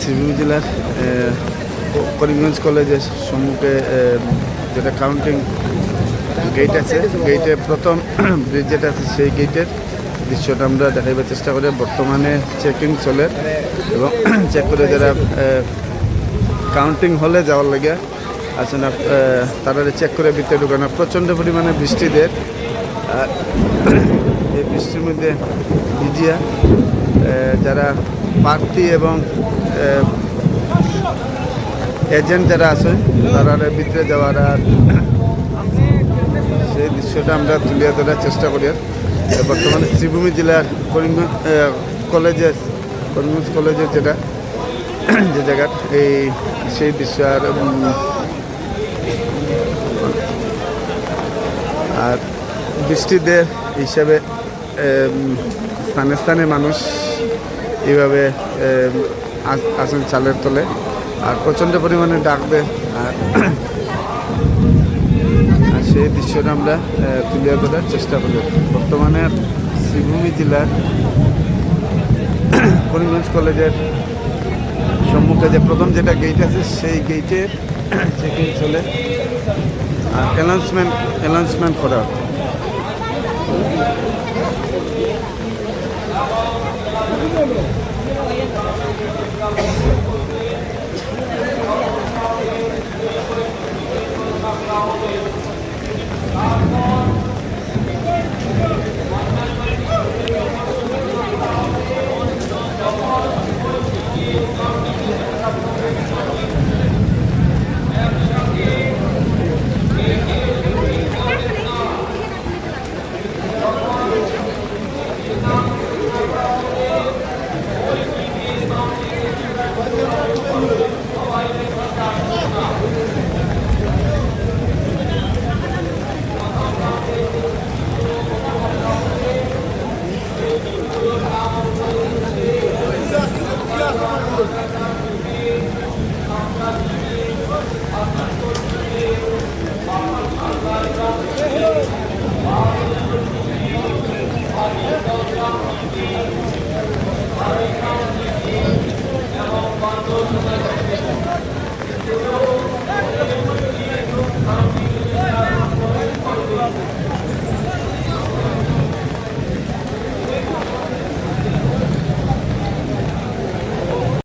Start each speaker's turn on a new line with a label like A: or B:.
A: Civil জেলার করিমগঞ্জ কলেজের সম্মুখে যেটা কাউন্টিং গেট আছে, গেটে প্রথম ব্রিজ যেটা আছে সেই গেটের দৃশ্যটা আমরা দেখাইবার চেষ্টা করি। বর্তমানে চেকিং চলে এবং চেক করে যারা কাউন্টিং হলে যাওয়ার লাগে না তারা চেক করে ভিতরে ঢুকানো। প্রচণ্ড পরিমাণে বৃষ্টি দেয় আর এই বৃষ্টির মধ্যে ভিজিয়া যারা প্রার্থী এবং এজেন্ট যারা আছে, তারা ভিতরে যাওয়ার আর সেই দৃশ্যটা আমরা তুলে ধরার চেষ্টা করি আর। বর্তমানে শ্রীভূমি জেলার করিমগঞ্জ কলেজের করিমগঞ্জ কলেজের যেটা, যে জায়গার, এই সেই দৃশ্য আর আর বৃষ্টিদের হিসাবে স্থানে স্থানে মানুষ এইভাবে আসেন চালের তলে। আর প্রচণ্ড পরিমাণে ডাক দেয় আর আর সেই দৃশ্যটা আমরা তুলে ধরার চেষ্টা করি বর্তমানে শ্রীভূমি জেলার করিমগঞ্জ কলেজের সম্মুখে যে প্রথম যেটা গেট আছে, সেই গেটে চেকিং চলে। আর অ্যানাউন্সমেন্ট অ্যানাউন্সমেন্ট করা